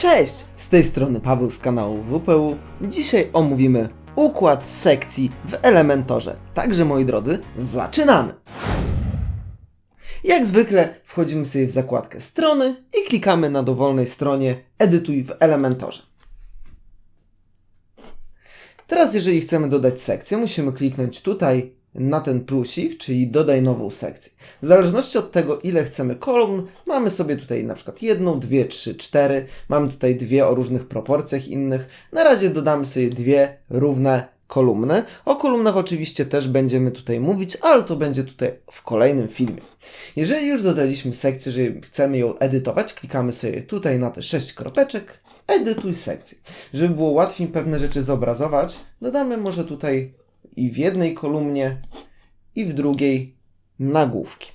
Cześć! Z tej strony Paweł z kanału WPU. Dzisiaj omówimy układ sekcji w Elementorze. Także moi drodzy, zaczynamy! Jak zwykle wchodzimy sobie w zakładkę strony i klikamy na dowolnej stronie Edytuj w Elementorze. Teraz jeżeli chcemy dodać sekcję, musimy kliknąć tutaj na ten plusik, czyli dodaj nową sekcję. W zależności od tego, ile chcemy kolumn, mamy sobie tutaj na przykład jedną, dwie, trzy, cztery. Mamy tutaj dwie o różnych proporcjach innych. Na razie dodamy sobie dwie równe kolumny. O kolumnach oczywiście też będziemy tutaj mówić, ale to będzie tutaj w kolejnym filmie. Jeżeli już dodaliśmy sekcję, że chcemy ją edytować, klikamy sobie tutaj na te sześć kropeczek, edytuj sekcję. Żeby było łatwiej pewne rzeczy zobrazować, dodamy może tutaj i w jednej kolumnie, i w drugiej nagłówki.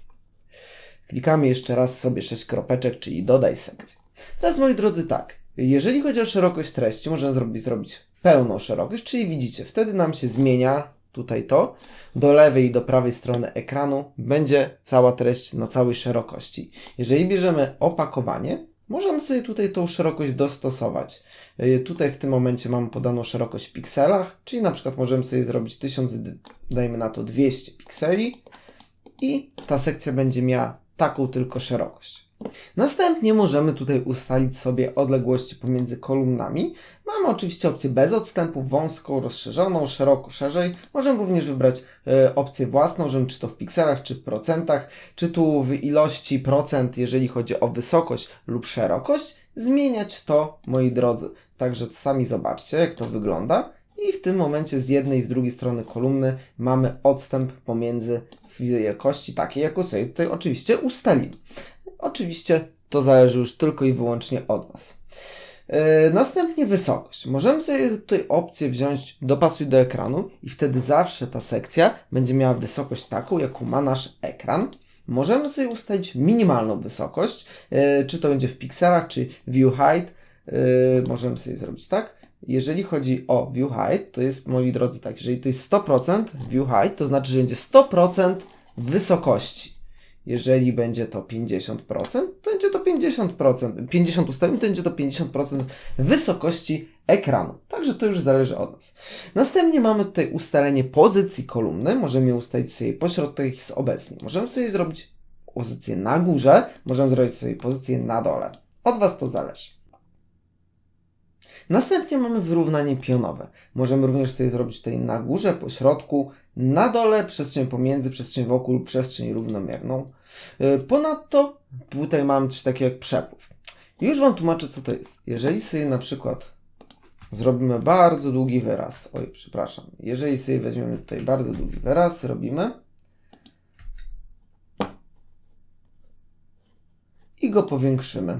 Klikamy jeszcze raz sobie sześć kropeczek, czyli dodaj sekcję. Teraz moi drodzy tak, jeżeli chodzi o szerokość treści, możemy zrobić, zrobić pełną szerokość, czyli widzicie, wtedy nam się zmienia tutaj to, do lewej i do prawej strony ekranu będzie cała treść na całej szerokości. Jeżeli bierzemy opakowanie, możemy sobie tutaj tą szerokość dostosować. Yy, Tutaj w tym momencie mamy podaną szerokość w pikselach, czyli na przykład możemy sobie zrobić 1000, d- dajmy na to 200 pikseli i ta sekcja będzie miała taką tylko szerokość. Następnie możemy tutaj ustalić sobie odległości pomiędzy kolumnami. Mamy oczywiście opcję bez odstępu, wąską, rozszerzoną, szeroko, szerzej. Możemy również wybrać e, opcję własną, że czy to w pikselach, czy w procentach, czy tu w ilości procent, jeżeli chodzi o wysokość lub szerokość. Zmieniać to, moi drodzy. Także sami zobaczcie, jak to wygląda. I w tym momencie z jednej i z drugiej strony kolumny mamy odstęp pomiędzy wielkości takiej, jaką sobie tutaj oczywiście ustalimy. Oczywiście to zależy już tylko i wyłącznie od Was. Yy, następnie wysokość. Możemy sobie tutaj opcję wziąć dopasuj do ekranu i wtedy zawsze ta sekcja będzie miała wysokość taką, jaką ma nasz ekran. Możemy sobie ustalić minimalną wysokość, yy, czy to będzie w pikselach, czy view height. Yy, możemy sobie zrobić tak. Jeżeli chodzi o view height, to jest, moi drodzy, tak, jeżeli to jest 100% view height, to znaczy, że będzie 100% wysokości. Jeżeli będzie to 50%, to będzie to 50%. 50 ustawień to będzie to 50% wysokości ekranu. Także to już zależy od nas. Następnie mamy tutaj ustalenie pozycji kolumny. Możemy ustalić sobie ich jest obecnie. Możemy sobie zrobić pozycję na górze, możemy zrobić sobie pozycję na dole. Od Was to zależy. Następnie mamy wyrównanie pionowe. Możemy również sobie zrobić tutaj na górze, po środku, na dole, przestrzeń pomiędzy, przestrzeń wokół przestrzeń równomierną. Yy, Ponadto tutaj mamy coś takiego jak przepływ. Już Wam tłumaczę, co to jest. Jeżeli sobie na przykład zrobimy bardzo długi wyraz, oj, przepraszam, jeżeli sobie weźmiemy tutaj bardzo długi wyraz, robimy i go powiększymy.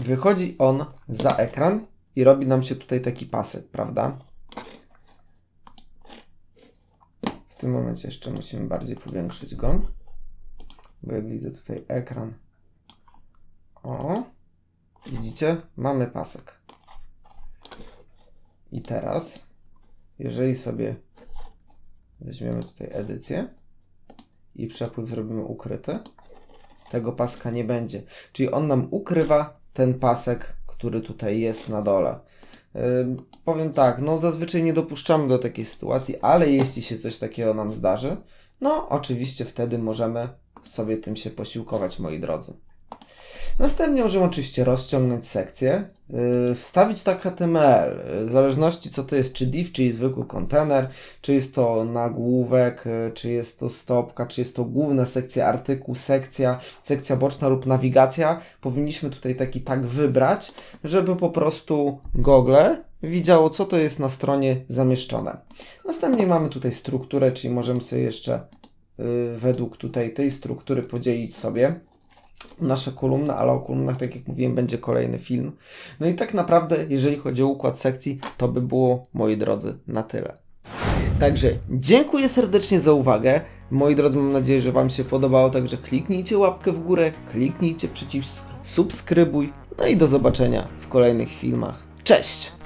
Wychodzi on za ekran i robi nam się tutaj taki pasek, prawda? W tym momencie jeszcze musimy bardziej powiększyć go, bo jak widzę tutaj ekran. O, widzicie? Mamy pasek. I teraz, jeżeli sobie weźmiemy tutaj edycję i przepływ zrobimy ukryty, tego paska nie będzie. Czyli on nam ukrywa ten pasek, który tutaj jest na dole. Ym, powiem tak, no zazwyczaj nie dopuszczamy do takiej sytuacji, ale jeśli się coś takiego nam zdarzy, no oczywiście wtedy możemy sobie tym się posiłkować, moi drodzy. Następnie możemy oczywiście rozciągnąć sekcję, yy, wstawić tak HTML, w zależności co to jest, czy div, czy zwykły kontener, czy jest to nagłówek, yy, czy jest to stopka, czy jest to główna sekcja, artykuł, sekcja, sekcja boczna lub nawigacja. Powinniśmy tutaj taki tak wybrać, żeby po prostu Google widziało, co to jest na stronie zamieszczone. Następnie mamy tutaj strukturę, czyli możemy sobie jeszcze yy, według tutaj tej struktury podzielić sobie nasze kolumny, ale o kolumnach, tak jak mówiłem, będzie kolejny film. No i tak naprawdę, jeżeli chodzi o układ sekcji, to by było, moi drodzy, na tyle. Także dziękuję serdecznie za uwagę. Moi drodzy, mam nadzieję, że Wam się podobało. Także kliknijcie łapkę w górę, kliknijcie przycisk subskrybuj. No i do zobaczenia w kolejnych filmach. Cześć!